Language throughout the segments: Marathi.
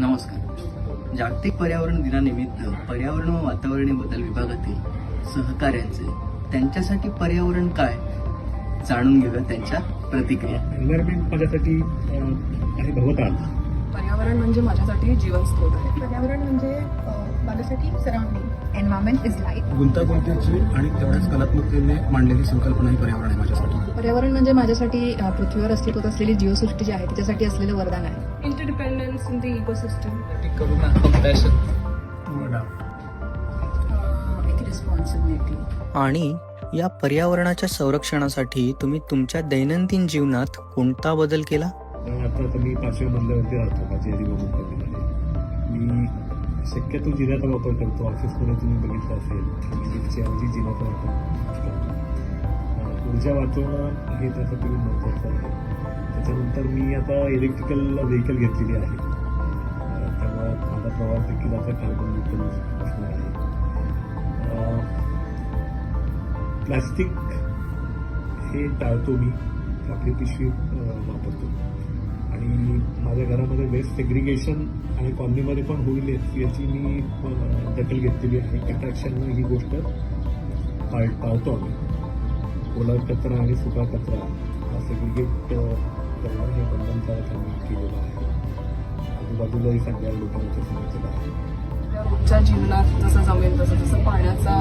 नमस्कार. जागतिक पर्यावरण दिनानिमित्त पर्यावरण व वातावरणीय बदल विभागातील सहकाऱ्यांचे त्यांच्यासाठी पर्यावरण काय? जाणून घेऊया त्यांच्या प्रतिक्रिया. एन्व्हायरमेंट माझ्यासाठी भगवताल. पर्यावरण म्हणजे माझ्यासाठी जीवनस्रोत आहे. पर्यावरण म्हणजे माझ्यासाठी सराउंडिंग एन्व्हायरमेंट इज लाईफ गुंतागुंतीची आणि तेवढ्याच कलात्मकतेने मांडलेली संकल्पना ही पर्यावरण आहे माझ्यासाठी. पर्यावरण म्हणजे माझ्यासाठी पृथ्वीवर अस्तित्वात असलेली जीवसृष्टी जी आहे तिच्यासाठी असलेलं वरदान आहे. Interdependence in the ecosystem. करुणा कंपॅशन एक रिस्पॉन्सिबिलिटी आणि या पर्यावरणाच्या संरक्षणासाठी तुम्ही तुमच्या दैनंदिन जीवनात कोणता बदल केला? कारण आता तर मी पाचव्या मजल्यावरती राहतो माझी आधी बघून कमी मी शक्यतो जिन्याचा वापर करतो ऑफिसमध्ये तुम्ही बघितलं असेल जिन्याचा वापर करतो. अं, ऊर्जा वाचवणं हे त्यासाठी महत्त्वाचं आहे. त्याच्यानंतर मी आता इलेक्ट्रिकल व्हेकल घेतलेली आहे. त्यामुळे माझा प्रवास देखील आता कार्बन न्यूट्रल असणार आहे. प्लास्टिक हे टाळतो मी. आपली पिशवी वापरतो. आणि माझ्या घरामध्ये वेस्ट सेग्रिगेशन आणि कॉलनीमध्ये पण होईल याची- मी दखल घेतलेली आहे. अट्रॅक्शननं ही गोष्ट पाळ पाळतो आम्ही. ओला कचरा आणि सुका कचरा हा सेग्रिगेट करणं हे बंधनकारक त्यांनी केलेलं आहे आजूबाजूलाही सगळ्या लोकांचं सांगितलेलं आहे रोजच्या जीवनात जसं जमेल तसं जसं पाण्याचा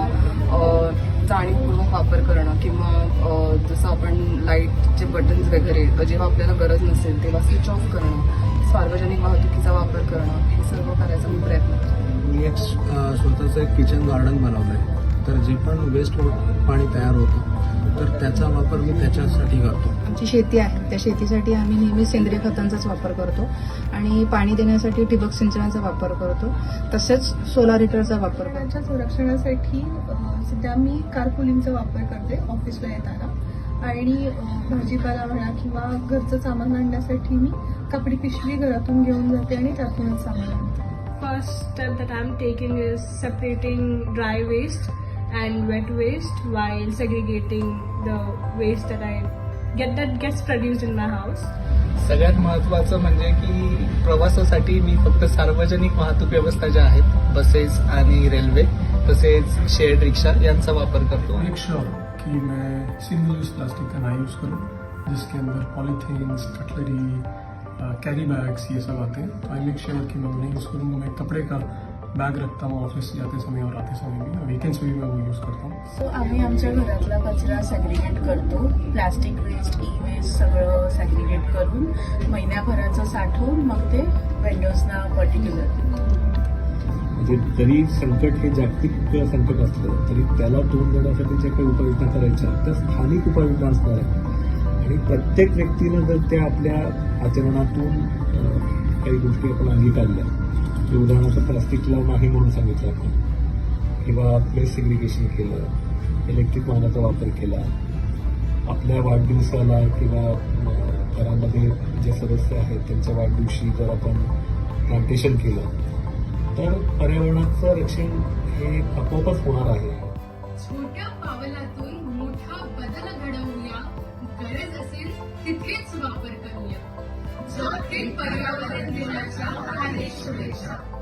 जाणीवपूर्वक वापर करणं किंवा जसं आपण लाईटचे बटन्स वगैरे जेव्हा आपल्याला गरज नसेल तेव्हा स्विच ऑफ करणं सार्वजनिक वाहतुकीचा वापर करणं हे सर्व करायचा मी प्रयत्न मी एक स्वतःचं एक किचन गार्डन बनवलं आहे तर जे पण वेस्ट पाणी तयार होतं तर त्याचा वापर मी त्याच्यासाठी करतो. आमची शेती आहे त्या शेतीसाठी आम्ही नेहमी सेंद्रिय खतांचाच वापर करतो आणि पाणी देण्यासाठी ठिबक सिंचनाचा वापर करतो. तसेच सोलार हिटरचा वापर करतो. पर्यावरणाच्या संरक्षणासाठी सध्या मी कारपुलिंगचा वापर करते ऑफिसला येताना. आणि भाजीपाला म्हणा किंवा घरचं सामान आणण्यासाठी मी कापडी पिशवी घरातून घेऊन जाते आणि त्यातूनच सामान आणते. First step that I'm taking is separating dry waste. And wet waste while segregating the waste that I get that gets produced in my house. सगळ्यात महत्त्वाचं म्हणजे की प्रवासासाठी मी फक्त सार्वजनिक वाहतूक व्यवस्था ज्या आहेत बसेस आणि रेल्वे तसेच शेअर्ड रिक्षा यांचा वापर करतो. मेक श्योर कि मैं सिंगल यूज प्लास्टिक का ना यूज़ करूँ जिसके अंदर पॉलीथीन्स कटलरी कैरी बैग्स ये सब आते हैं। आई मेक श्योर कि मैं उन्हें यूज़ करूँगा। मैं कपड़े का बैग रखता हूँ ऑफिस जाते समय और आते समय भी वीकेंड्स में भी मैं वो यूज़ करता. हूँ सो आम्ही आमच्या घरातला कचरा सॅग्रिगेट करतो. प्लास्टिक वेस्ट ई वेस्ट सगळं सॅग्रिगेट करून महिन्याभराचं साठवून मग ते वेंडर्सना पर्टिक्युलर म्हणजे जरी संकट हे जागतिक संकट असलं तरी त्याला तोंड देण्यासाठी ज्या काही उपाययोजना करायच्या त्या स्थानिक उपाययोजना असणार आहेत. आणि प्रत्येक व्यक्तीनं जर त्या आपल्या आचरणातून काही गोष्टी आपण अंगीकारल्या की उदाहरणार्थ प्लास्टिकला नाही म्हणून सांगितलं आपण. किंवा प्लेस सिग्रिगेशन केलं इलेक्ट्रिक वाहनाचा वापर केला. आपल्या वाढदिवसाला किंवा घरामध्ये जे सदस्य आहेत त्यांच्या वाढदिवशी जर आपण प्लांटेशन केलं तर पर्यावरणाचं रक्षण हे आपोआपच होणार आहे. छोट्या पावलातून मोठा बदल घडवूया. गरज असेल तिथेच वापर करूया. जागतिक पर्यावरण दिनाच्या Thanks for